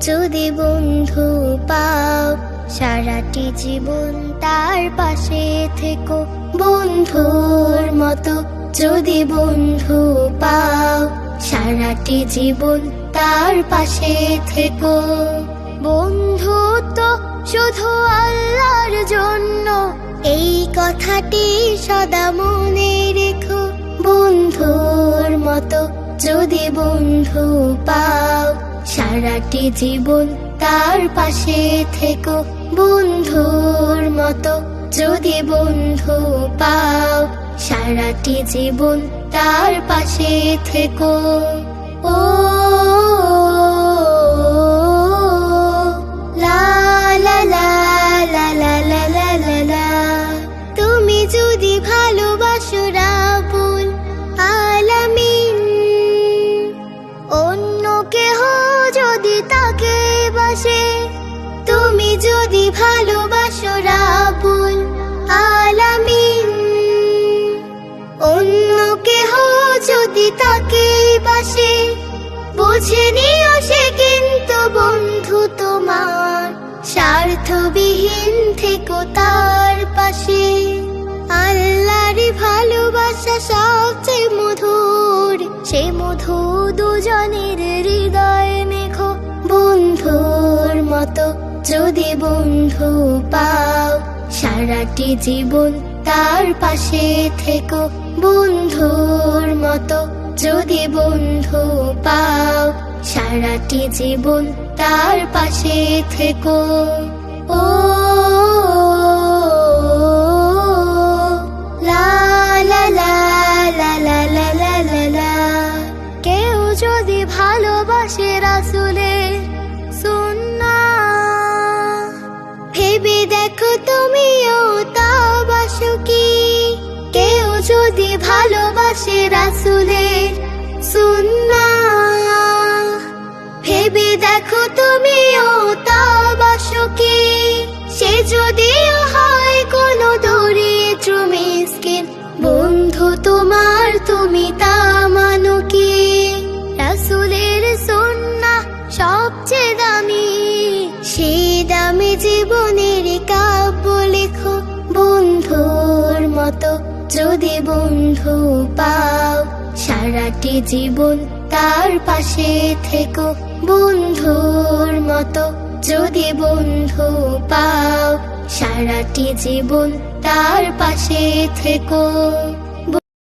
যদি বন্ধু পাও, সারাটি জীবন তার পাশে থেকো। বন্ধুর মতো যদি বন্ধু পাও, সারাটি জীবন তার পাশে থেকো। বন্ধু তো শুধু আল্লাহর জন্য, এই কথাটি সদা মনে রেখো। বন্ধুর মতো যদি বন্ধু পাও সারাটি জীবন তার পাশে থেকো। বন্ধুর মতো যদি বন্ধু পাও, সারাটি জীবন তার পাশে থেকো। ও বাসে তুমি যদি ভালোবাসো রাবুল আলামিন, অন্য কেহ যদি তাকে বাসে, বুঝে নিও সে কিন্তু বন্ধু তোমার, স্বার্থবিহীন থেকো তার পাশে। আল্লাহর ভালোবাসা সবচেয়ে মধুর, সে মধু দুজনের হৃদয়ে মতো যদি বন্ধু পাও, সারাটি জীবন তার পাশে থেকো বন্ধুর মতো যদি বন্ধু পাও, সারাটি জীবন তার পাশে থেকো ও, লা লা লা লা লা লা। কেউ যদি ভালোবাসে রাসুলের সুন্না ভালোবাসে রাসুলের সুন্না ভেবে দেখো তুমিও তা বাসো কি সে যদিও হয় কোনো দরিদ্র মিসকিন, বন্ধু তোমার তুমি তা মানো কি? রাসুলের সুন্না সবচেয়ে দামি। সেই দামি জীবনের কাব্য লেখো বন্ধুর মতো। যদি বন্ধু পাও, সারাটি জীবন তার পাশে থেকো। বন্ধুর মতো যদি বন্ধু পাও, সারাটি জীবন তার পাশে থেকো।